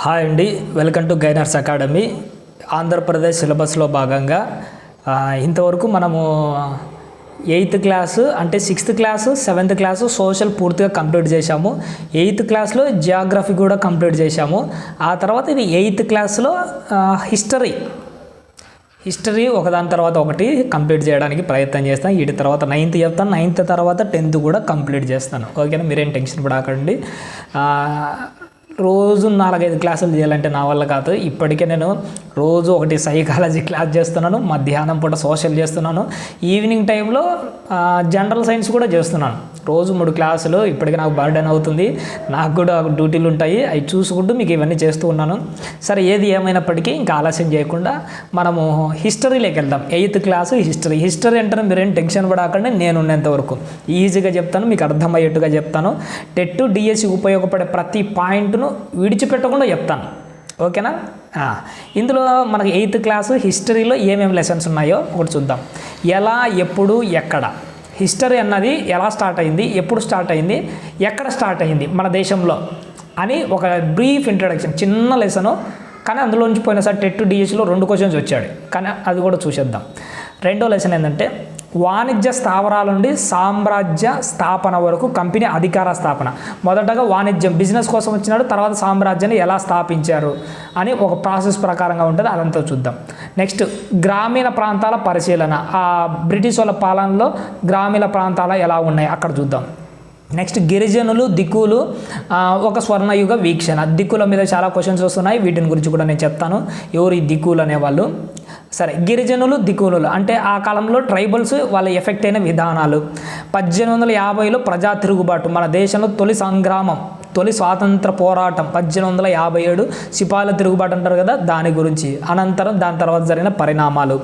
Hi అండి. Welcome to Gainers academy. Andhra Pradesh సిలబస్లో భాగంగా ఇంతవరకు మనము ఎయిత్ క్లాసు అంటే sixth class seventh class social పూర్తిగా కంప్లీట్ చేశాము. ఎయిత్ క్లాస్లో జియోగ్రఫీ కూడా కంప్లీట్ చేశాము. ఆ తర్వాత ఇది ఎయిత్ క్లాస్లో హిస్టరీ. హిస్టరీ ఒకదాని తర్వాత ఒకటి కంప్లీట్ చేయడానికి ప్రయత్నం చేస్తాను. వీటి తర్వాత నైన్త్ చెప్తాను. నైన్త్ తర్వాత టెన్త్ కూడా కంప్లీట్ చేస్తాను. ఓకేనా? మీరేం టెన్షన్ పడకండి. రోజు నాలుగైదు క్లాసులు చేయాలంటే నా వల్ల కాదు. ఇప్పటికే నేను రోజు ఒకటి సైకాలజీ క్లాస్ చేస్తున్నాను మధ్యాహ్నం పూట సోషల్ చేస్తున్నాను ఈవినింగ్ టైంలో జనరల్ సైన్స్ కూడా చేస్తున్నాను. రోజు మూడు క్లాసులు ఇప్పటికీ నాకు బర్డెన్ అవుతుంది. నాకు కూడా డ్యూటీలు ఉంటాయి అవి చూసుకుంటూ మీకు ఇవన్నీ చేస్తూ ఉన్నాను. సరే ఏది ఏమైనప్పటికీ ఇంకా ఆలస్యం చేయకుండా మనము హిస్టరీలోకి వెళ్దాం. Eighth class history. హిస్టరీ అంటే మీరేం టెన్షన్ పడకండి నేను ఉన్నంత వరకు. ఈజీగా చెప్తాను మీకు అర్థమయ్యేట్టుగా చెప్తాను. టెట్ డిఎస్సి ఉపయోగపడే ప్రతి పాయింట్ను విడిచిపెట్టకుండా చెప్తాను. ఓకేనా? ఇందులో మనకి ఎయిత్ క్లాసు హిస్టరీలో ఏమేమి లెసన్స్ ఉన్నాయో ఒకటి చూద్దాం. ఎలా ఎప్పుడు ఎక్కడ? హిస్టరీ అన్నది ఎలా స్టార్ట్ అయింది ఎప్పుడు స్టార్ట్ అయింది ఎక్కడ స్టార్ట్ అయింది మన దేశంలో అని ఒక బ్రీఫ్ ఇంట్రడక్షన్ చిన్న లెసను కానీ అందులోంచి పోయినసారి టెట్ డిఎస్లో రెండు క్వశ్చన్స్ వచ్చాడు. కానీ అది కూడా చూసేద్దాం. రెండో లెసన్ ఏంటంటే వాణిజ్య స్థావరాల నుండి సామ్రాజ్య స్థాపన వరకు కంపెనీ అధికార స్థాపన. మొదటగా వాణిజ్యం బిజినెస్ కోసం వచ్చినాడు తర్వాత సామ్రాజ్యాన్ని ఎలా స్థాపించారు అని ఒక ప్రాసెస్ ప్రకారంగా ఉంటుంది అదంతా చూద్దాం. నెక్స్ట్ గ్రామీణ ప్రాంతాల పరిశీలన. ఆ బ్రిటిష్ వాళ్ళ పాలనలో గ్రామీణ ప్రాంతాలు ఎలా ఉన్నాయి అక్కడ చూద్దాం. నెక్స్ట్ గిరిజనులు దిక్కులు ఒక స్వర్ణయుగ వీక్షణ. దిక్కుల మీద చాలా క్వశ్చన్స్ వస్తున్నాయి వీటిని గురించి కూడా నేను చెప్తాను. ఎవరు ఈ దిక్కులు అనేవాళ్ళు? సరే గిరిజనులు దిక్కులు అంటే ఆ కాలంలో ట్రైబల్స్ వాళ్ళ ఎఫెక్ట్ అయిన విధానాలు. పద్దెనిమిది వందల యాభైలో ప్రజా తిరుగుబాటు మన దేశంలో తొలి సంగ్రామం తొలి స్వాతంత్ర పోరాటం పద్దెనిమిది వందల యాభై ఏడు సిపాల తిరుగుబాటు అంటారు కదా దాని గురించి. అనంతరం దాని తర్వాత జరిగిన పరిణామాలు.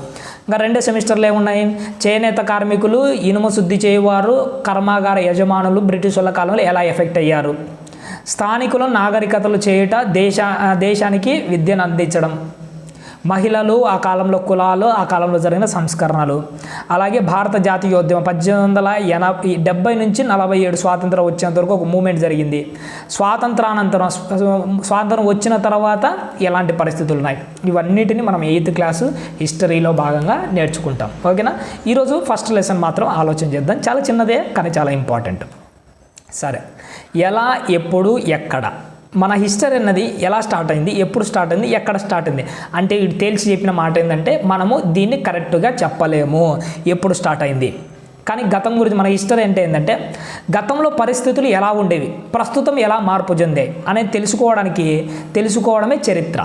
ఇంకా రెండో సెమిస్టర్లు ఏమున్నాయి? చేనేత కార్మికులు ఇనుము శుద్ధి చేయవారు కర్మాగార యజమానులు బ్రిటిష్ వాళ్ళ కాలంలో ఎలా ఎఫెక్ట్ అయ్యారు? స్థానికులు నాగరికతలు చేయుట దేశ దేశానికి విద్యను అందించడం. మహిళలు ఆ కాలంలో కులాలు ఆ కాలంలో జరిగిన సంస్కరణలు. అలాగే భారత జాతీయోద్యమం పద్దెనిమిది వందల ఎనభై డెబ్బై నుంచి నలభై ఏడు స్వాతంత్రం వచ్చేంత వరకు ఒక మూమెంట్ జరిగింది. స్వాతంత్రానంతరం స్వాతంత్రం వచ్చిన తర్వాత ఎలాంటి పరిస్థితులు ఉన్నాయి? ఇవన్నిటిని మనం ఎయిత్ క్లాసు హిస్టరీలో భాగంగా నేర్చుకుంటాం. ఓకేనా? ఈరోజు ఫస్ట్ లెసన్ మాత్రం ఆలోచన చేద్దాం. చాలా చిన్నదే కానీ చాలా ఇంపార్టెంట్. సరే. ఎలా ఎప్పుడు ఎక్కడ? మన హిస్టరీ అన్నది ఎలా స్టార్ట్ అయింది ఎప్పుడు స్టార్ట్ అయింది ఎక్కడ స్టార్ట్ అయింది అంటే ఇటు తేల్చి చెప్పిన మాట ఏంటంటే మనము దీన్ని కరెక్ట్గా చెప్పలేము ఎప్పుడు స్టార్ట్ అయింది. కానీ గతం గురించి మన హిస్టరీ అంటే ఏంటంటే గతంలో పరిస్థితులు ఎలా ఉండేవి ప్రస్తుతం ఎలా మార్పు చెందాయి అనేది తెలుసుకోవడానికి తెలుసుకోవడమే చరిత్ర.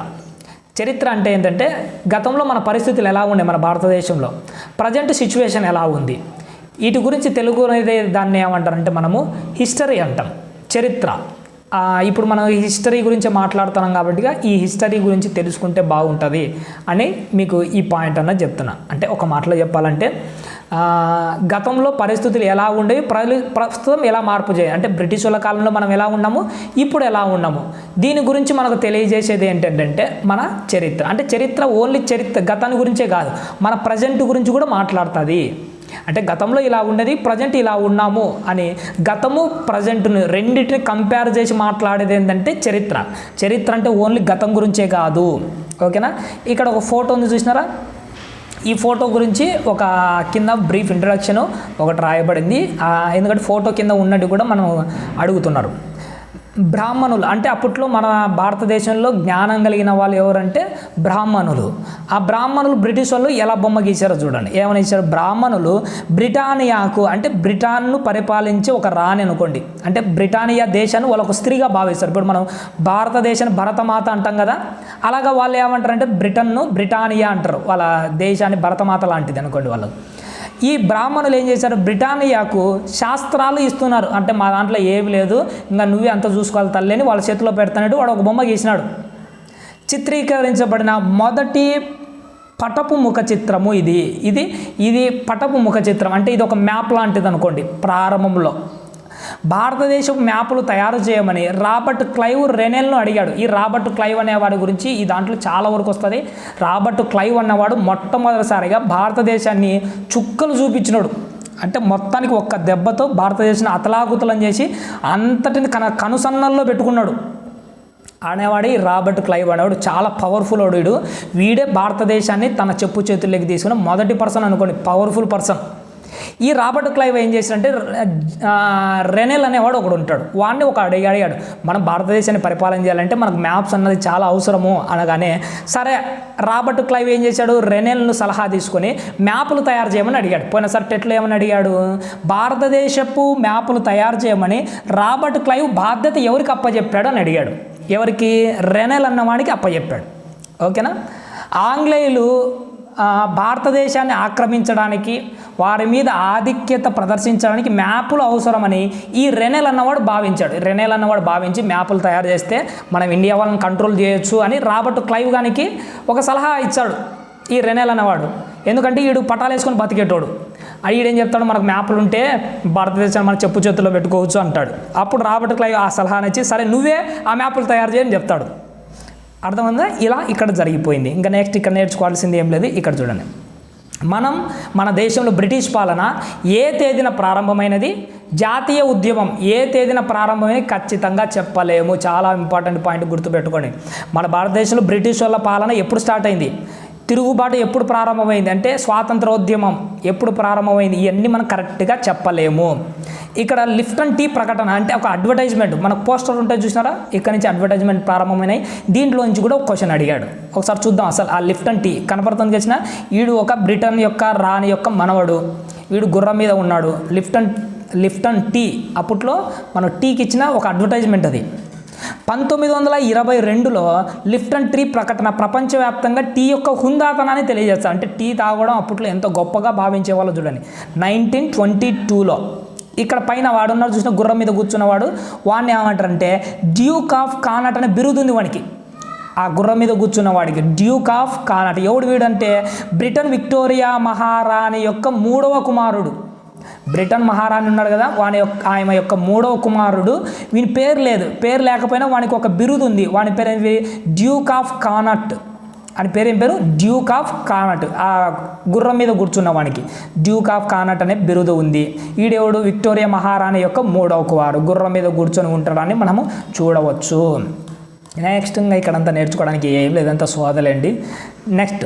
చరిత్ర అంటే ఏంటంటే గతంలో మన పరిస్థితులు ఎలా ఉండే మన భారతదేశంలో ప్రజెంట్ సిచ్యువేషన్ ఎలా ఉంది. వీటి గురించి తెలుగు అనేది దాన్ని ఏమంటారంటే మనము హిస్టరీ అంటాం చరిత్ర. ఇప్పుడు మనం హిస్టరీ గురించి మాట్లాడుతున్నాం కాబట్టి ఈ హిస్టరీ గురించి తెలుసుకుంటే బాగుంటుంది అని మీకు ఈ పాయింట్ అన్నది చెప్తున్నా. అంటే ఒక మాటలో చెప్పాలంటే గతంలో పరిస్థితులు ఎలా ఉండేవి ప్రజలు ప్రస్తుతం ఎలా మార్పు చేయాలి? అంటే బ్రిటిష్ వాళ్ళ కాలంలో మనం ఎలా ఉన్నాము ఇప్పుడు ఎలా ఉన్నాము? దీని గురించి మనకు తెలియజేసేది ఏంటంటే మన చరిత్ర. అంటే చరిత్ర ఓన్లీ చరిత్ర గతాన్ని గురించే కాదు మన ప్రజెంట్ గురించి కూడా మాట్లాడుతుంది. అంటే గతంలో ఇలా ఉండేది ప్రజెంట్ ఇలా ఉన్నాము అని. గతము ప్రజెంట్ను రెండింటిని కంపేర్ చేసి మాట్లాడేది ఏంటంటే చరిత్ర. చరిత్ర అంటే ఓన్లీ గతం గురించే కాదు. ఓకేనా ఇక్కడ ఒక ఫోటో ఉంది చూసినారా? ఈ ఫోటో గురించి ఒక కింద బ్రీఫ్ ఇంట్రడక్షన్ ఒకటి రాయబడింది. ఎందుకంటే ఫోటో కింద ఉన్నట్టు కూడా మనం అడుగుతున్నారు. బ్రాహ్మణులు. అంటే అప్పట్లో మన భారతదేశంలో జ్ఞానం కలిగిన వాళ్ళు ఎవరంటే బ్రాహ్మణులు. ఆ బ్రాహ్మణులు బ్రిటిష్ వాళ్ళు ఎలా బొమ్మ గీశారో చూడండి. ఏమని ఇచ్చారు? బ్రాహ్మణులు బ్రిటానియాకు అంటే బ్రిటాన్ను పరిపాలించే ఒక రాణి అనుకోండి. అంటే బ్రిటానియా దేశాన్ని వాళ్ళు ఒక స్త్రీగా భావిస్తారు. ఇప్పుడు మనం భారతదేశాన్ని భరతమాత అంటాం కదా. అలాగా వాళ్ళు ఏమంటారు అంటే బ్రిటన్ను బ్రిటానియా అంటారు. వాళ్ళ దేశాన్ని భరతమాత లాంటిది అనుకోండి వాళ్ళు. ఈ బ్రాహ్మణులు ఏం చేశారు? బ్రిటానియాకు శాస్త్రాలు ఇస్తున్నారు. అంటే మా దాంట్లో ఏమి లేదు. ఇంకా నువ్వే అంత చూసుకోవాలి తల్లిని వాళ్ళ చేతిలో పెడతానట్టు వాడు ఒక బొమ్మ గీసినాడు. చిత్రీకరించబడిన మొదటి పటపు ముఖ చిత్రము ఇది. ఇది ఇది పటపు ముఖ చిత్రం. అంటే ఇది ఒక మ్యాప్ లాంటిది అనుకోండి ప్రారంభంలో. భారతదేశం మ్యాపులు తయారు చేయమని రాబర్ట్ క్లైవ్ రెనెల్ను అడిగాడు. ఈ రాబర్ట్ క్లైవ్ అనేవాడి గురించి ఈ దాంట్లో చాలా వరకు వస్తుంది. రాబర్ట్ క్లైవ్ అన్నవాడు మొట్టమొదటిసారిగా భారతదేశాన్ని చుక్కలు చూపించినాడు. అంటే మొత్తానికి ఒక్క దెబ్బతో భారతదేశాన్ని అతలాకుతలం చేసి అంతటిని కన కనుసన్నల్లో పెట్టుకున్నాడు. అనేవాడు రాబర్ట్ క్లైవ్ అనేవాడు చాలా పవర్ఫుల్ వాడు వీడే భారతదేశాన్ని తన చెప్పు చేతుల్లోకి తీసుకున్న మొదటి పర్సన్ అనుకోండి. Powerful person. ఈ రాబర్ట్ క్లైవ్ ఏం చేశాడంటే రెనెల్ అనేవాడు ఒకడు ఉంటాడు. వాడిని ఒక అడిగి అడిగాడు. మనం భారతదేశాన్ని పరిపాలన చేయాలంటే మనకు మ్యాప్స్ అన్నది చాలా అవసరము అనగానే సరే రాబర్ట్ క్లైవ్ ఏం చేశాడు? రెనెల్ను సలహా తీసుకొని మ్యాప్లు తయారు చేయమని అడిగాడు. పోయినసారి టెట్లు ఏమని అడిగాడు? భారతదేశపు మ్యాప్లు తయారు చేయమని రాబర్ట్ క్లైవ్ బాధ్యత ఎవరికి అప్పచెప్పాడు అని అడిగాడు. ఎవరికి? రెనెల్ అన్నవాడికి అప్పచెప్పాడు ఓకేనా? ఆంగ్లేయులు భారతదేశాన్ని ఆక్రమించడానికి వారి మీద ఆధిక్యత ప్రదర్శించడానికి మ్యాపులు అవసరమని ఈ రెనెల్ అన్నవాడు భావించాడు. రెనెల్ అన్నవాడు భావించి మ్యాపులు తయారు చేస్తే మనం ఇండియా వాళ్ళని కంట్రోల్ చేయొచ్చు అని రాబర్ట్ క్లైవ్ గానికి ఒక సలహా ఇచ్చాడు ఈ రెనెల్ అన్నవాడు. ఎందుకంటే వీడు పటాలు వేసుకొని బతికేటోడు. ఆ ఈడేం చెప్తాడు? మనకు మ్యాపులు ఉంటే భారతదేశాన్ని మన చెప్పు చేతుల్లో పెట్టుకోవచ్చు అంటాడు. అప్పుడు రాబర్ట్ క్లైవ్ ఆ సలహానిచ్చి సరే నువ్వే ఆ మ్యాపులు తయారు చేయని చెప్తాడు. అర్థమైందా? ఇలా ఇక్కడ జరిగిపోయింది. ఇంకా నెక్స్ట్ ఇక్కడ నేర్చుకోవాల్సింది ఏం లేదు ఇక్కడ చూడండి. మనం మన దేశంలో బ్రిటిష్ పాలన ఏ తేదీన ప్రారంభమైనది? జాతీయ ఉద్యమం ఏ తేదీన ప్రారంభమైనది? ఖచ్చితంగా చెప్పలేము. చాలా ఇంపార్టెంట్ పాయింట్ గుర్తుపెట్టుకోండి. మన భారతదేశంలో బ్రిటిష్ వాళ్ళ పాలన ఎప్పుడు స్టార్ట్ అయింది? తిరుగుబాటు ఎప్పుడు ప్రారంభమైంది? అంటే స్వాతంత్రోద్యమం ఎప్పుడు ప్రారంభమైంది? ఇవన్నీ మనం కరెక్ట్గా చెప్పలేము. ఇక్కడ లిఫ్టన్ టీ ప్రకటన అంటే ఒక అడ్వర్టైజ్మెంట్. మనకు పోస్టర్ ఉంటే చూసినారా? ఇక్కడ నుంచి అడ్వర్టైజ్మెంట్ ప్రారంభమైనాయి. దీంట్లో నుంచి కూడా ఒక క్వశ్చన్ అడిగాడు. ఒకసారి చూద్దాం అసలు ఆ లిఫ్టన్ టీ కనపడుతుంది వచ్చిన వీడు ఒక బ్రిటన్ యొక్క రాణి యొక్క మనవడు. వీడు గుర్రం మీద ఉన్నాడు. లిఫ్టన్ లిఫ్టన్ టీ అప్పట్లో మనం టీకి ఇచ్చిన ఒక అడ్వర్టైజ్మెంట్ అది. పంతొమ్మిది వందల ఇరవై రెండులో లిఫ్టన్ ట్రీ ప్రకటన ప్రపంచవ్యాప్తంగా టీ యొక్క హుందాతనాన్ని తెలియజేస్తారు అంటే టీ తాగడం అప్పట్లో ఎంతో గొప్పగా భావించేవాళ్ళు చూడండి. నైన్టీన్ ట్వంటీ టూలో ఇక్కడ పైన వాడున్నారు చూసిన గుర్రం మీద కూర్చున్నవాడు. వాడిని ఏమంటారంటే డ్యూక్ ఆఫ్ కానట్ అనే బిరుదుంది వానికి ఆ గుర్రం మీద కూర్చున్న వాడికి. డ్యూక్ ఆఫ్ కానట్ ఎవడు వీడంటే బ్రిటన్ విక్టోరియా మహారాణి యొక్క మూడవ కుమారుడు. బ్రిటన్ మహారాణి ఉన్నాడు కదా వాని యొక్క ఆయన యొక్క మూడవ కుమారుడు. వీని పేరు లేదు పేరు లేకపోయినా వానికి ఒక బిరుదు ఉంది. వాని పేరు ఏంటి? డ్యూక్ ఆఫ్ కానట్ అని పేరు ఏం పేరు? డ్యూక్ ఆఫ్ కానట్ ఆ గుర్రం మీద కూర్చున్న వానికి. డ్యూక్ ఆఫ్ కానట్ అనే బిరుదు ఉంది. ఈడేవుడు విక్టోరియా మహారాణి యొక్క మూడవ కుమారు గుర్రం మీద కూర్చొని ఉంటాడని మనము చూడవచ్చు. నెక్స్ట్ ఇంకా ఇక్కడంతా నేర్చుకోవడానికి ఏం లేదంతా సోదలేండి. నెక్స్ట్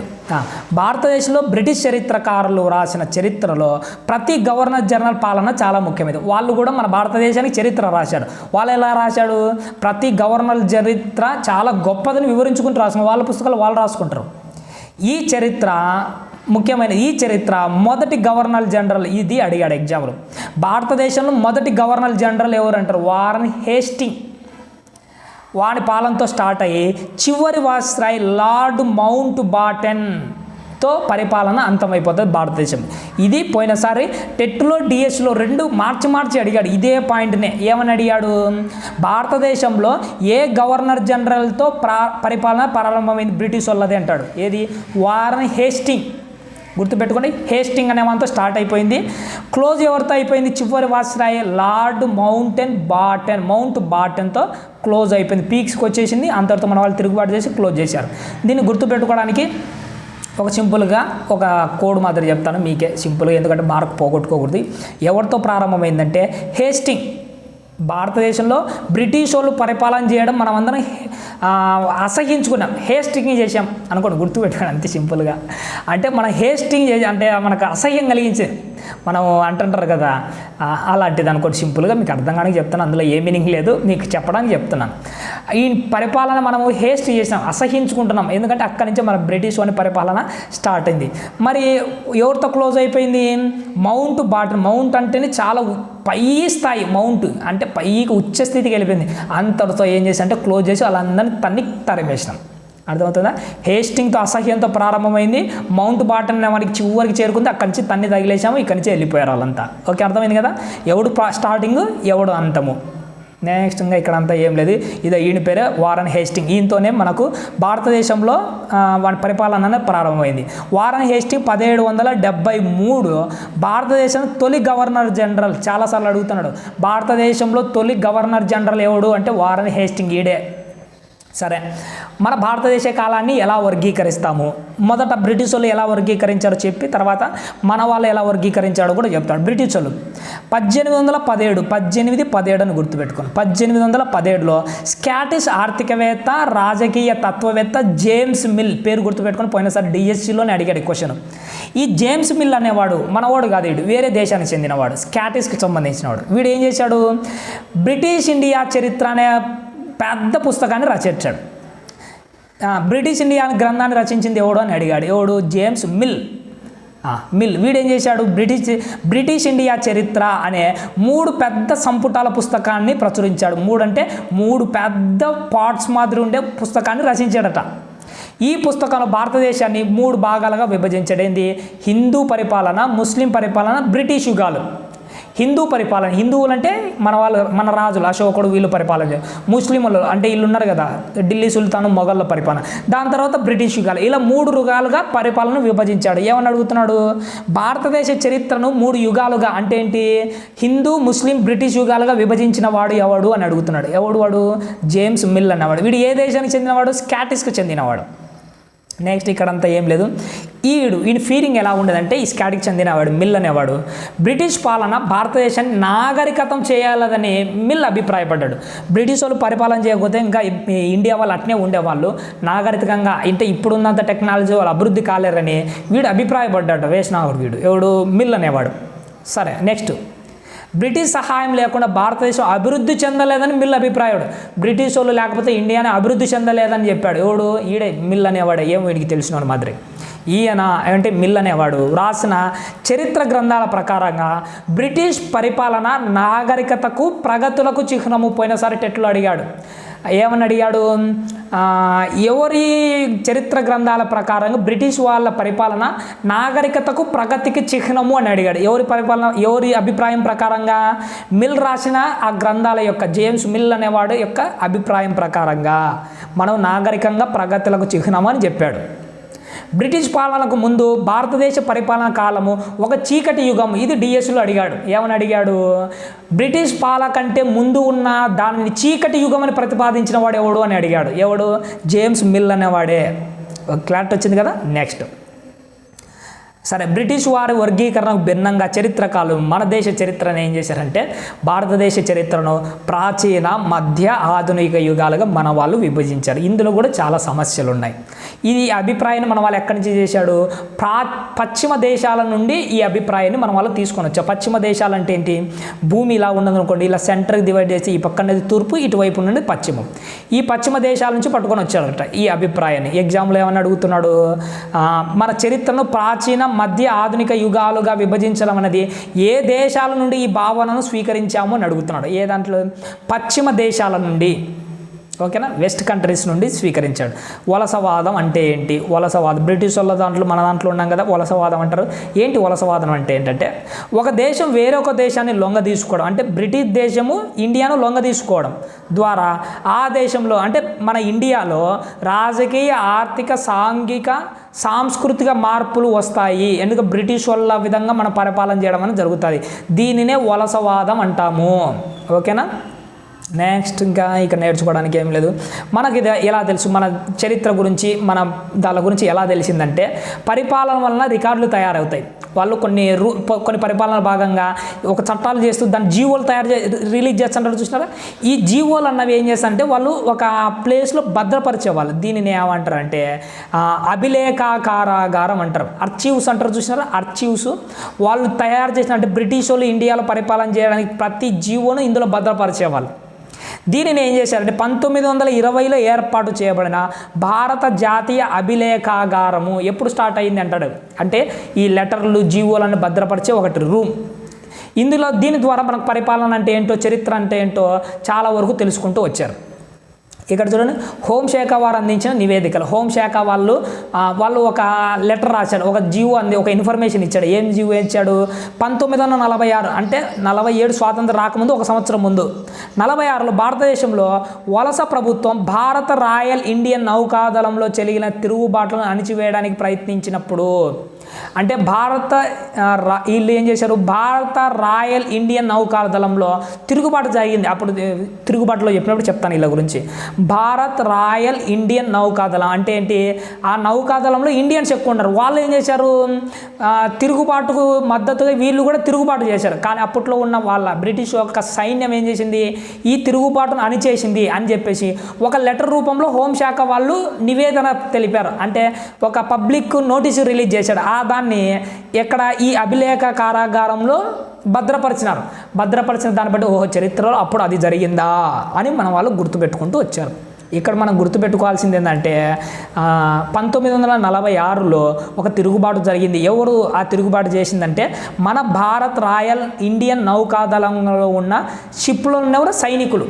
భారతదేశంలో బ్రిటిష్ చరిత్రకారులు రాసిన చరిత్రలో ప్రతి గవర్నర్ జనరల్ పాలన చాలా ముఖ్యమైనది. వాళ్ళు కూడా మన భారతదేశానికి చరిత్ర రాశాడు వాళ్ళు ఎలా రాశాడు? ప్రతి గవర్నర్ చరిత్ర చాలా గొప్పదని వివరించుకుంటూ రాసిన వాళ్ళ పుస్తకాలు వాళ్ళు రాసుకుంటారు. ఈ చరిత్ర ముఖ్యమైన ఈ చరిత్ర మొదటి గవర్నర్ జనరల్ ఇది అడిగాడు ఎగ్జామ్లో భారతదేశంలో మొదటి గవర్నర్ జనరల్ ఎవరు అంటారు వారన్ హేస్టింగ్. వాని పాలనతో స్టార్ట్ అయ్యి చివరి వాస్రాయ్ లార్డ్ మౌంట్ బాటెన్తో పరిపాలన అంతమైపోతుంది భారతదేశం. ఇది పోయినసారి టెట్లో డిఎస్లో రెండు మార్చి మార్చి అడిగాడు. ఇదే పాయింట్నే ఏమని అడిగాడు? భారతదేశంలో ఏ గవర్నర్ జనరల్తో ప్రా పరిపాలన ప్రారంభమైంది? బ్రిటిష్ వాళ్ళది అంటాడు. ఏది? Warren Hasting. గుర్తుపెట్టుకోండి హేస్టింగ్ అనే మనతో స్టార్ట్ అయిపోయింది. క్లోజ్ ఎవరితో అయిపోయింది? చివరి వాసరాయి లార్డ్ మౌంటైన్ బాటన్. మౌంట్ బాటన్తో క్లోజ్ అయిపోయింది. పీక్స్కి వచ్చేసింది. అంతటితో మన వాళ్ళు తిరుగుబాటు చేసి క్లోజ్ చేశారు. దీన్ని గుర్తుపెట్టుకోవడానికి ఒక సింపుల్గా ఒక కోడ్ మాదిరి చెప్తాను మీకే సింపుల్గా ఎందుకంటే మార్క్ పోగొట్టుకోకూడదు. ఎవరితో ప్రారంభమైందంటే హేస్టింగ్. భారతదేశంలో బ్రిటిష్ వాళ్ళు పరిపాలన చేయడం మనం అందరం అసహించుకున్నాం. హేస్టింగ్ చేసాం అనుకోండి గుర్తుపెట్టుకోండి అంతే సింపుల్గా. అంటే మనం హేస్టింగ్ చేసి అంటే మనకు అసహ్యం కలిగించేది మనం అంటుంటారు కదా అలాంటిది అనుకోండి సింపుల్గా మీకు అర్థం కానీ చెప్తాను అందులో ఏ మీనింగ్ లేదు మీకు చెప్పడానికి చెప్తున్నాను. ఈ పరిపాలన మనము హేస్ట్ చేసినాం అసహించుకుంటున్నాం. ఎందుకంటే అక్కడి నుంచే మన బ్రిటిష్ వాని పరిపాలన స్టార్ట్ అయింది. మరి ఎవరితో క్లోజ్ అయిపోయింది? మౌంట్ బాటన్ మౌంట్ అంటేనే చాలా పై స్థాయి మౌంట్ అంటే పైకి ఉచ్చ స్థితికి వెళ్ళిపోయింది. అంతటితో ఏం చేసి అంటే క్లోజ్ చేసి వాళ్ళందరినీ తన్ని తరిమేసినాం. అర్థమవుతుందా? హేస్టింగ్తో అసహ్యంతో ప్రారంభమైంది. మౌంట్ బాటన్ మనకి చివరికి చేరుకుంది. అక్కడి నుంచి తన్ని తగిలేసాము ఇక్కడి నుంచి వెళ్ళిపోయారు వాళ్ళంతా. ఓకే అర్థమైంది కదా? ఎవడు స్టార్టింగ్ ఎవడు అంతము? నెక్స్ట్ ఇంకా ఇక్కడ అంతా ఏం లేదు. ఇది ఈయన పేరే వారన్ హేస్టింగ్ ఈయనతోనే మనకు భారతదేశంలో వాడి పరిపాలన ప్రారంభమైంది. వారన్ హేస్టింగ్ పదిహేడు వందల డెబ్బై మూడు భారతదేశం తొలి గవర్నర్ జనరల్. చాలాసార్లు అడుగుతున్నాడు. భారతదేశంలో తొలి గవర్నర్ జనరల్ ఎవడు అంటే వారన్ హేస్టింగ్ ఈడే. సరే మన భారతదేశ కాలాన్ని ఎలా వర్గీకరిస్తాము? మొదట బ్రిటిష్ వాళ్ళు ఎలా వర్గీకరించారో చెప్పి తర్వాత మన వాళ్ళు ఎలా వర్గీకరించాడో కూడా చెప్తాడు. బ్రిటిష్ వాళ్ళు పద్దెనిమిది వందల పదిహేడు పద్దెనిమిది పదిహేడు అని గుర్తుపెట్టుకోండి. పద్దెనిమిది వందల పదిహేడులో స్కాటిష్ ఆర్థికవేత్త రాజకీయ తత్వవేత్త జేమ్స్ మిల్ పేరు గుర్తుపెట్టుకొని పోయినసారి డిఎస్సిలోనే అడిగాడు క్వశ్చన్. ఈ జేమ్స్ మిల్ అనేవాడు మనవాడు కాదు వీడు వేరే దేశానికి చెందినవాడు స్కాటిష్కి సంబంధించినవాడు. వీడు ఏం చేశాడు? బ్రిటిష్ ఇండియా చరిత్ర అనే పెద్ద పుస్తకాన్ని రచించాడు బ్రిటిష్ ఇండియా గ్రంథాన్ని రచించింది ఎవడు అని అడిగాడు. ఎవడు? James Mill. మిల్. వీడేం చేశాడు? బ్రిటిష్ బ్రిటిష్ ఇండియా చరిత్ర అనే మూడు పెద్ద సంపుటాల పుస్తకాన్ని ప్రచురించాడు. మూడు అంటే మూడు పెద్ద పార్ట్స్ మాదిరి ఉండే పుస్తకాన్ని రచించాడట. ఈ పుస్తకంలో భారతదేశాన్ని మూడు భాగాలుగా విభజించడైంది హిందూ పరిపాలన ముస్లిం పరిపాలన బ్రిటిష్ యుగాలు. హిందూ పరిపాలన హిందువులు అంటే మన వాళ్ళు మన రాజులు అశోకుడు వీళ్ళు పరిపాలన ముస్లింలు అంటే వీళ్ళు ఉన్నారు కదా ఢిల్లీ సుల్తాను మొఘళ్ళ పరిపాలన. దాని తర్వాత బ్రిటిష్ యుగాలు ఇలా మూడు యుగాలుగా పరిపాలన విభజించాడు. ఏమని అడుగుతున్నాడు? భారతదేశ చరిత్రను మూడు యుగాలుగా అంటే ఏంటి? హిందూ ముస్లిం బ్రిటిష్ యుగాలుగా విభజించిన వాడు ఎవడు అని అడుగుతున్నాడు. ఎవడు వాడు? జేమ్స్ మిల్ అన్నవాడు వీడు ఏ దేశానికి చెందినవాడు? స్కాటిస్కి చెందినవాడు. నెక్స్ట్ ఇక్కడంతా ఏం లేదు. ఈడు ఈయన ఫీలింగ్ ఎలా ఉండదంటే ఈ స్కాటికి చెందినవాడు మిల్ అనేవాడు. బ్రిటిష్ పాలన భారతదేశాన్ని నాగరికతం చేయాలదని మిల్ అభిప్రాయపడ్డాడు. బ్రిటిష్ వాళ్ళు పరిపాలన చేయకపోతే ఇంకా ఇండియా వాళ్ళు అట్నే ఉండేవాళ్ళు. నాగరికంగా అంటే ఇప్పుడున్నంత టెక్నాలజీ వాళ్ళు అభివృద్ధి కాలేరని వీడు అభిప్రాయపడ్డాడు వేసినవాడు వీడు. ఎవడు? మిల్ అనేవాడు. సరే నెక్స్ట్ బ్రిటిష్ సహాయం లేకుండా భారతదేశం అభివృద్ధి చెందలేదని మిల్ అభిప్రాయం బ్రిటిష్ వాళ్ళు లేకపోతే ఇండియాని అభివృద్ధి చెందలేదని చెప్పాడు. ఎవడు? ఈడే మిల్ అనేవాడు. ఏం వీడికి తెలిసినాడు మాదిరి. ఈయన అంటే మిల్ అనేవాడు. రాసిన చరిత్ర గ్రంథాల ప్రకారంగా బ్రిటిష్ పరిపాలన నాగరికతకు ప్రగతులకు చిహ్నము పోయినసారి టెట్లు అడిగాడు. ఏమని అడిగాడు ఎవరి చరిత్ర గ్రంథాల ప్రకారంగా బ్రిటిష్ వాళ్ళ పరిపాలన నాగరికతకు ప్రగతికి చిహ్నము అని అడిగాడు. ఎవరి పరిపాలన ఎవరి అభిప్రాయం ప్రకారంగా? మిల్ రాసిన ఆ గ్రంథాల యొక్క జేమ్స్ మిల్ అనేవాడు యొక్క అభిప్రాయం ప్రకారంగా మనం నాగరికంగా ప్రగతులకు చిహ్నము అని చెప్పాడు. బ్రిటిష్ పాలనకు ముందు భారతదేశ పరిపాలన కాలము ఒక చీకటి యుగం. ఇది డిఎస్లో అడిగాడు. ఏమని అడిగాడు? బ్రిటిష్ పాలన కంటే ముందు ఉన్న దానిని చీకటి యుగం అని ప్రతిపాదించిన వాడు ఎవడు అని అడిగాడు. ఎవడు? James mill అనేవాడే. క్లారిటీ వచ్చింది కదా? నెక్స్ట్. సరే బ్రిటిష్ వారి వర్గీకరణకు భిన్నంగా చరిత్రకాలు మన దేశ చరిత్రను ఏం చేశారంటే భారతదేశ చరిత్రను ప్రాచీన మధ్య ఆధునిక యుగాలుగా మన వాళ్ళు విభజించారు. ఇందులో కూడా చాలా సమస్యలు ఉన్నాయి ఇది అభిప్రాయాన్ని మన వాళ్ళు ఎక్కడి నుంచి చేశాడు? ప్రా పశ్చిమ దేశాల నుండి ఈ అభిప్రాయాన్ని మన వాళ్ళు తీసుకొని వచ్చారు. పశ్చిమ దేశాలు అంటే ఏంటి? భూమి ఇలా ఉన్నదనుకోండి ఇలా సెంటర్కి డివైడ్ చేసి ఈ పక్కనది తూర్పు ఇటువైపు నుండి పశ్చిమం. ఈ పశ్చిమ దేశాల నుంచి పట్టుకొని వచ్చారట ఈ అభిప్రాయాన్ని. ఎగ్జామ్లో ఏమని అడుగుతున్నాడు? మన చరిత్రను ప్రాచీన మధ్య ఆధునిక యుగాలుగా విభజించడం అనేది ఏ దేశాల నుండి ఈ భావనను స్వీకరించామో అని అడుగుతున్నాడు. ఏ దాంట్లో? పశ్చిమ దేశాల నుండి. ఓకేనా? వెస్ట్ కంట్రీస్ నుండి స్వీకరించాడు. వలసవాదం అంటే ఏంటి? వలసవాదం. బ్రిటిష్ వాళ్ళ దాంట్లో మన దాంట్లో ఉన్నాం కదా వలసవాదం అంటారు. ఏంటి వలసవాదం అంటే ఏంటంటే ఒక దేశం వేరొక దేశాన్ని లొంగ తీసుకోవడం. అంటే బ్రిటిష్ దేశము ఇండియాను లొంగ తీసుకోవడం ద్వారా ఆ దేశంలో అంటే మన ఇండియాలో రాజకీయ ఆర్థిక సాంఘిక సాంస్కృతిక మార్పులు వస్తాయి. ఎందుకు? బ్రిటిష్ వాళ్ళ విధంగా మనం పరిపాలన చేయడం అనేది జరుగుతుంది. దీనినే వలసవాదం అంటాము. ఓకేనా? నెక్స్ట్ ఇంకా ఇక నేర్చుకోవడానికి ఏం లేదు. మనకి ఎలా తెలుసు? మన చరిత్ర గురించి మన దాని గురించి ఎలా తెలిసిందంటే పరిపాలన వలన రికార్డులు తయారవుతాయి. వాళ్ళు కొన్ని రూ కొన్ని పరిపాలన భాగంగా ఒక చట్టాలు చేస్తూ దాని జీవోలు తయారు చే రిలీజ్ చేస్తుంటారు చూసినారా? ఈ జీవోలు అన్నవి ఏం చేస్తారంటే వాళ్ళు ఒక ప్లేస్లో భద్రపరిచేవాళ్ళు. దీనిని ఏమంటారు అంటే అభిలేఖాకారాగారం అంటారు. అర్చీవ్స్ అంటారు చూసినారా? అర్చీవ్స్ వాళ్ళు తయారు చేసిన అంటే బ్రిటిష్ వాళ్ళు ఇండియాలో పరిపాలన చేయడానికి ప్రతి జీవోను ఇందులో భద్రపరిచేవాళ్ళు. దీనిని ఏం చేశారంటే పంతొమ్మిది వందల ఇరవైలో ఏర్పాటు చేయబడిన భారత జాతీయ అభిలేఖాగారము ఎప్పుడు స్టార్ట్ అయింది అంటాడు? అంటే ఈ లెటర్లు జీవోలను భద్రపరిచే ఒకటి రూమ్. ఇందులో దీని ద్వారా మనకు పరిపాలన అంటే ఏంటో చరిత్ర అంటే ఏంటో చాలా వరకు తెలుసుకుంటూ వచ్చారు. ఇక్కడ చూడండి హోంశాఖ వారు అందించిన నివేదికలు. హోంశాఖ వాళ్ళు వాళ్ళు ఒక లెటర్ రాశాడు ఒక జీవో అంది ఒక ఇన్ఫర్మేషన్ ఇచ్చాడు. ఏం జీవో ఇచ్చాడు? పంతొమ్మిది వందల నలభై ఆరు అంటే నలభై ఏడు స్వాతంత్రం రాకముందు ఒక సంవత్సరం ముందు. నలభై ఆరులో భారతదేశంలో వలస ప్రభుత్వం భారత రాయల్ ఇండియన్ నౌకాదళంలో చెలిగిన తిరుగుబాట్లను అణిచివేయడానికి ప్రయత్నించినప్పుడు అంటే భారత వీళ్ళు ఏం చేశారు? భారత రాయల్ ఇండియన్ నౌకాల దళంలో తిరుగుబాటు జరిగింది. అప్పుడు తిరుగుబాటులో చెప్పినప్పుడు చెప్తాను వీళ్ళ గురించి. భారత్ రాయల్ ఇండియన్ నౌకాదళం అంటే ఏంటి? ఆ నౌకాదళంలో ఇండియన్స్ ఎక్కువ ఉన్నారు. వాళ్ళు ఏం చేశారు? తిరుగుబాటుకు మద్దతుగా వీళ్ళు కూడా తిరుగుబాటు చేశారు. కానీ అప్పట్లో ఉన్న వాళ్ళ బ్రిటిష్ యొక్క సైన్యం ఏం చేసింది? ఈ తిరుగుబాటును అణిచేసింది అని చెప్పేసి ఒక లెటర్ రూపంలో హోంశాఖ వాళ్ళు నివేదన తెలిపారు. అంటే ఒక పబ్లిక్ నోటీసు రిలీజ్ చేశాడు ఆ దాన్ని ఎక్కడ ఈ అభిలేఖ కారాగారంలో భద్రపరిచినారు. భద్రపరిచిన దాన్ని బట్టి ఓహో చరిత్రలో అప్పుడు అది జరిగిందా అని మన వాళ్ళు గుర్తుపెట్టుకుంటూ వచ్చారు. ఇక్కడ మనం గుర్తుపెట్టుకోవాల్సింది ఏంటంటే పంతొమ్మిది వందల నలభై ఆరులో ఒక తిరుగుబాటు జరిగింది. ఎవరు ఆ తిరుగుబాటు చేసిందంటే మన భారత్ రాయల్ ఇండియన్ నౌకాదళంలో ఉన్న షిప్లో ఉన్న సైనికులు.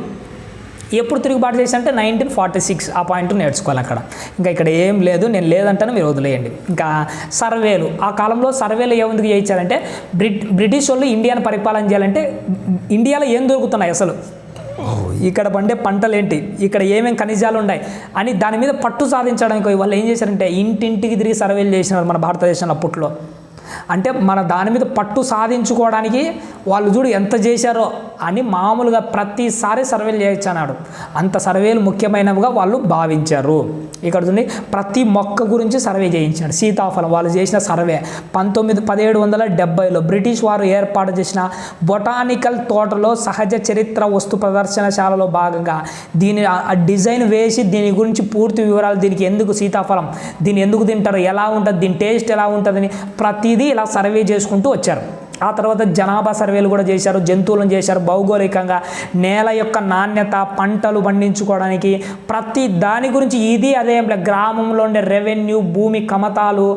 ఎప్పుడు తిరుగుబాటు చేసి అంటే నైన్టీన్ ఫార్టీ సిక్స్ ఆ పాయింట్ నేర్చుకోవాలి అక్కడ. ఇంకా ఇక్కడ ఏం లేదు నేను లేదంటాను మీరు వదిలేయండి. ఇంకా సర్వేలు ఆ కాలంలో సర్వేలు ఏముందుకు చేయించారంటే బ్రిట్ బ్రిటిష్ వాళ్ళు ఇండియాను పరిపాలన చేయాలంటే ఇండియాలో ఏం దొరుకుతున్నాయి అసలు? ఇక్కడ పండే పంటలు ఏంటి ఇక్కడ ఏమేమి ఖనిజాలు ఉన్నాయి? అని దాని మీద పట్టు సాధించడానికి వాళ్ళు ఏం చేశారంటే ఇంటింటికి తిరిగి సర్వేలు చేసినారు మన భారతదేశంలో అప్పట్లో. అంటే మన దాని మీద పట్టు సాధించుకోవడానికి వాళ్ళు చూడు ఎంత చేశారో అని మామూలుగా ప్రతిసారి సర్వేలు చేయొచ్చు అన్నాడు అంత సర్వేలు ముఖ్యమైనవిగా వాళ్ళు భావించారు. ఇక్కడ చూడండి ప్రతి మొక్క గురించి సర్వే చేయించాడు. సీతాఫలం వాళ్ళు చేసిన సర్వే. పంతొమ్మిది పదిహేడు వందల డెబ్బైలో బ్రిటిష్ వారు ఏర్పాటు చేసిన బొటానికల్ తోటలో సహజ చరిత్ర వస్తు ప్రదర్శనశాలలో భాగంగా దీని ఆ- డిజైన్ వేసి దీని గురించి పూర్తి వివరాలు దీనికి ఎందుకు సీతాఫలం? దీన్ని ఎందుకు తింటారు? ఎలా ఉంటుంది? దీని టేస్ట్ ఎలా ఉంటుందని ప్రతి ఇది ఇలా సర్వే చేసుకుంటూ వచ్చారు. ఆ తర్వాత జనాభా సర్వేలు కూడా చేశారు జంతువులను చేశారు. భౌగోళికంగా నేల యొక్క నాణ్యత పంటలు పండించుకోవడానికి ప్రతి దాని గురించి ఇది అదే గ్రామంలో ఉండే రెవెన్యూ భూమి కమతాలు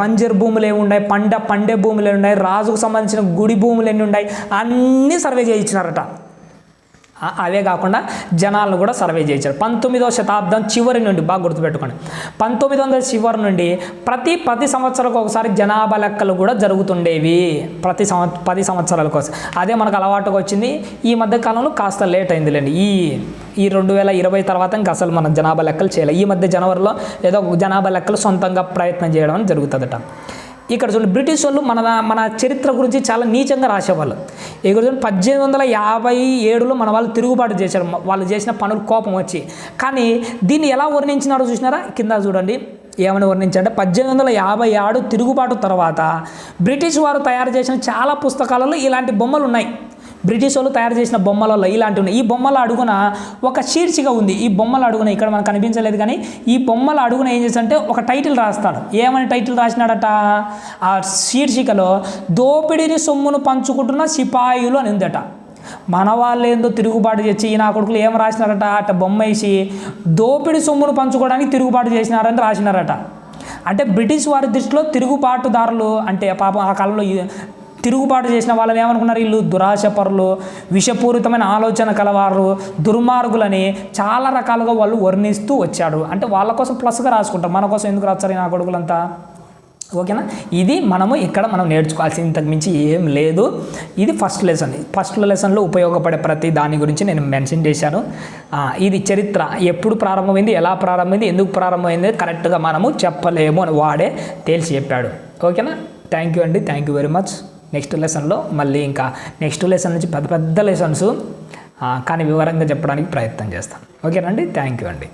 బంజర్ భూములు ఏమి ఉన్నాయి? పంట పండే భూములు ఏమి ఉన్నాయి? రాజుకు సంబంధించిన గుడి భూములు ఎన్ని ఉన్నాయి? అన్నీ సర్వే చేయించినారట. అవే కాకుండా జనాలను కూడా సర్వే చేయించారు పంతొమ్మిదవ శతాబ్దం చివరి నుండి బాగా గుర్తుపెట్టుకోండి. పంతొమ్మిది వందల చివరి నుండి ప్రతి పది సంవత్సరాలకు ఒకసారి జనాభా లెక్కలు కూడా జరుగుతుండేవి. ప్రతి సంవ పది సంవత్సరాల కోసం అదే మనకు అలవాటుగా వచ్చింది. ఈ మధ్య కాలంలో కాస్త లేట్ అయిందిలేండి. ఈ ఈ రెండు వేల ఇరవై తర్వాత ఇంకా అసలు మనం జనాభా లెక్కలు చేయలేదు ఈ మధ్య జనవరిలో ఏదో ఒక జనాభా లెక్కలు సొంతంగా ప్రయత్నం చేయడం అని జరుగుతుందట. ఇక్కడ చూడండి బ్రిటిష్ వాళ్ళు మన మన చరిత్ర గురించి చాలా నీచంగా రాసేవాళ్ళు. ఇక్కడ చూడండి పద్దెనిమిది వందల యాభై ఏడులో మన వాళ్ళు తిరుగుబాటు చేశారు. వాళ్ళు చేసిన పనులు కోపం వచ్చి. కానీ దీన్ని ఎలా వర్ణించినారో చూసినారా? కింద చూడండి. ఏమని వర్ణించారంటే పద్దెనిమిది వందల యాభై ఆరు తిరుగుబాటు తర్వాత బ్రిటిష్ వారు తయారు చేసిన చాలా పుస్తకాలలో ఇలాంటి బొమ్మలు ఉన్నాయి. బ్రిటిష్ వాళ్ళు తయారు చేసిన బొమ్మలలో ఇలాంటి ఉన్నాయి. ఈ బొమ్మల అడుగున ఒక శీర్షిక ఉంది. ఈ బొమ్మల అడుగున ఇక్కడ మనకు కనిపించలేదు కానీ ఈ బొమ్మల అడుగున ఏం చేస్తాడంటే ఒక టైటిల్ రాస్తాడు. ఏమని టైటిల్ రాసినాడట? ఆ శీర్షికలో దోపిడీని సొమ్మును పంచుకుంటున్న సిపాయిలు అని ఉందట మన వాళ్ళు ఏందో తిరుగుబాటు చేసి ఈ నా కొడుకులు ఏం రాసినారట? అట బొమ్మ వేసి దోపిడి సొమ్మును పంచుకోవడానికి తిరుగుబాటు చేసినారని రాసినారట. అంటే బ్రిటిష్ వారి దృష్టిలో తిరుగుబాటుదారులు అంటే పాపం ఆ కాలంలో తిరుగుబాటు చేసిన వాళ్ళని ఏమనుకున్నారు? వీళ్ళు దురాశపరులు విషపూరితమైన ఆలోచన కలవారు దుర్మార్గులని చాలా రకాలుగా వాళ్ళు వర్ణిస్తూ వచ్చాడు. అంటే వాళ్ళ కోసం ప్లస్గా రాసుకుంటారు మన కోసం ఎందుకు రాస్తారు నా కొడుకులంతా? ఓకేనా? ఇది మనము ఇక్కడ మనం నేర్చుకోవాల్సింది ఇంతకు మించి ఏం లేదు. ఇది ఫస్ట్ లెసన్. ఫస్ట్ లెసన్లో ఉపయోగపడే ప్రతి దాని గురించి నేను మెన్షన్ చేశాను. ఇది చరిత్ర. ఎప్పుడు ప్రారంభమైంది? ఎలా ప్రారంభమైంది? ఎందుకు ప్రారంభమైంది? కరెక్ట్గా మనము చెప్పలేము అని వాడే తేల్చి చెప్పాడు. ఓకేనా? థ్యాంక్ యూ అండి. Thank you very much. Next లెసన్లో మళ్ళీ ఇంకా నెక్స్ట్ లెసన్ నుంచి పెద్ద పెద్ద లెసన్స్ కానీ వివరంగా చెప్పడానికి ప్రయత్నం చేస్తాను ఓకేనండి థ్యాంక్ యూ అండి.